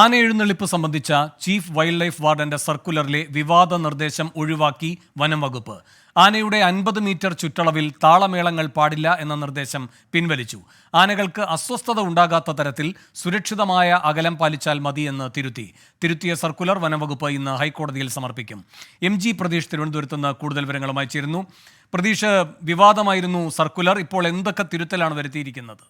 ആന എഴുന്നള്ളിപ്പ് സംബന്ധിച്ച ചീഫ് വൈൽഡ് ലൈഫ് വാർഡന്റെ സർക്കുലറിലെ വിവാദ നിർദ്ദേശം ഒഴിവാക്കി വനം വകുപ്പ്. ആനയുടെ അൻപത് മീറ്റർ ചുറ്റളവിൽ താളമേളങ്ങൾ പാടില്ല എന്ന നിർദ്ദേശം പിൻവലിച്ചു. ആനകൾക്ക് അസ്വസ്ഥത ഉണ്ടാകാത്ത തരത്തിൽ സുരക്ഷിതമായ അകലം പാലിച്ചാൽ മതിയെന്ന് തിരുത്തി. തിരുത്തിയ സർക്കുലർ വനംവകുപ്പ് ഇന്ന് ഹൈക്കോടതിയിൽ സമർപ്പിക്കും. എം ജി പ്രതീഷ് തിരുവനന്തപുരത്ത് നിന്ന് കൂടുതൽ വിവരങ്ങളുമായി ചേരുന്നു. പ്രതീഷ് വിവാദമായിരുന്നു സർക്കുലർ ഇപ്പോൾ എന്തൊക്കെ തിരുത്തലാണ് വരുത്തിയിരിക്കുന്നത്?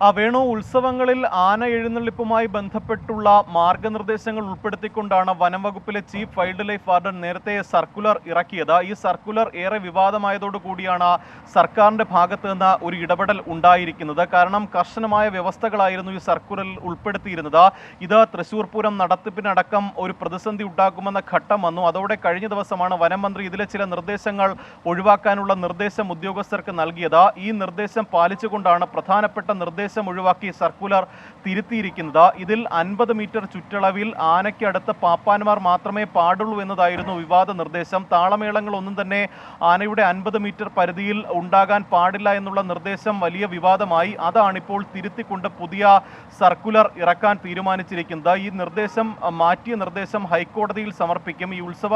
ആ വേണു ഉത്സവങ്ങളിൽ ആന എഴുന്നള്ളിപ്പുമായി ബന്ധപ്പെട്ടുള്ള മാർഗനിർദ്ദേശങ്ങൾ ഉൾപ്പെടുത്തിക്കൊണ്ടാണ് വനം വകുപ്പിലെ ചീഫ് വൈൽഡ് ലൈഫ് വാർഡൻ നേരത്തെ സർക്കുലർ ഇറക്കിയത്. ഈ സർക്കുലർ ഏറെ വിവാദമായതോടുകൂടിയാണ് സർക്കാരിന്റെ ഭാഗത്ത് നിന്ന് ഒരു ഇടപെടൽ ഉണ്ടായിരിക്കുന്നത്. കാരണം കർശനമായ വ്യവസ്ഥകളായിരുന്നു ഈ സർക്കുലറിൽ ഉൾപ്പെടുത്തിയിരുന്നത്. ഇത് തൃശൂർ പൂരം നടത്തിപ്പിനടക്കം ഒരു പ്രതിസന്ധി ഉണ്ടാക്കുമെന്ന ഘട്ടം വന്നു. അതോടെ കഴിഞ്ഞ ദിവസമാണ് വനം മന്ത്രി ഇതിലെ ചില നിർദ്ദേശങ്ങൾ ഒഴിവാക്കാനുള്ള നിർദ്ദേശം ഉദ്യോഗസ്ഥർക്ക് നൽകിയത്. ഈ നിർദ്ദേശം പാലിച്ചുകൊണ്ടാണ് പ്രധാനപ്പെട്ട നിർദ്ദേശം ഒഴിവാക്കി സർക്കുലർ തിരുത്തിയിരിക്കുന്നത്. ഇതിൽ അൻപത് മീറ്റർ ചുറ്റളവിൽ ആനയ്ക്കടുത്ത് പാപ്പാന്മാർ മാത്രമേ പാടുള്ളൂ എന്നതായിരുന്നു വിവാദ നിർദ്ദേശം. താളമേളങ്ങളൊന്നും തന്നെ ആനയുടെ അൻപത് മീറ്റർ പരിധിയിൽ ഉണ്ടാകാൻ പാടില്ല എന്നുള്ള നിർദ്ദേശം വലിയ വിവാദമായി. അതാണിപ്പോൾ തിരുത്തിക്കൊണ്ട് പുതിയ സർക്കുലർ ഇറക്കാൻ തീരുമാനിച്ചിരിക്കുന്നത്. ഈ നിർദ്ദേശം മാറ്റിയ നിർദ്ദേശം ഹൈക്കോടതിയിൽ സമർപ്പിക്കും. ഈ ഉത്സവ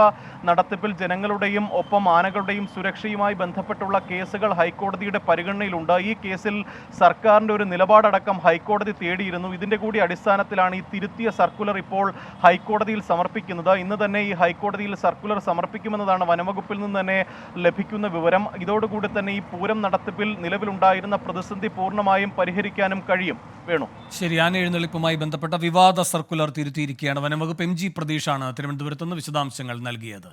നടത്തിപ്പിൽ ജനങ്ങളുടെയും ഒപ്പം ആനകളുടെയും സുരക്ഷയുമായി ബന്ധപ്പെട്ടുള്ള കേസുകൾ ഹൈക്കോടതിയുടെ പരിഗണനയിലുണ്ട്. ഈ കേസിൽ സർക്കാരിന്റെ ഒരു നിലപാടടക്കം ഹൈക്കോടതി തേടിയിരുന്നു. ഇതിന്റെ കൂടി അടിസ്ഥാനത്തിലാണ് ഈ തിരുത്തിയ സർക്കുലർ ഇപ്പോൾ ഹൈക്കോടതിയിൽ സമർപ്പിക്കുന്നത്. ഇന്ന് തന്നെ ഈ ഹൈക്കോടതിയിൽ സർക്കുലർ സമർപ്പിക്കുമെന്നതാണ് വനംവകുപ്പിൽ നിന്ന് തന്നെ ലഭിക്കുന്ന വിവരം. ഇതോടുകൂടി തന്നെ ഈ പൂരം നടത്തിപ്പിൽ നിലവിലുണ്ടായിരുന്ന പ്രതിസന്ധി പൂർണമായും പരിഹരിക്കാനും കഴിയും. വേണു. ശരി ആന എഴുന്നള്ളിപ്പുമായി ബന്ധപ്പെട്ട വിവാദ സർക്കുലർ തിരുത്തിയിരിക്കുകയാണ് വനംവകുപ്പ് എം ജി പ്രതീഷാണ് തിരുവനന്തപുരത്ത് നിന്ന് വിശദാംശങ്ങൾ നൽകിയത്.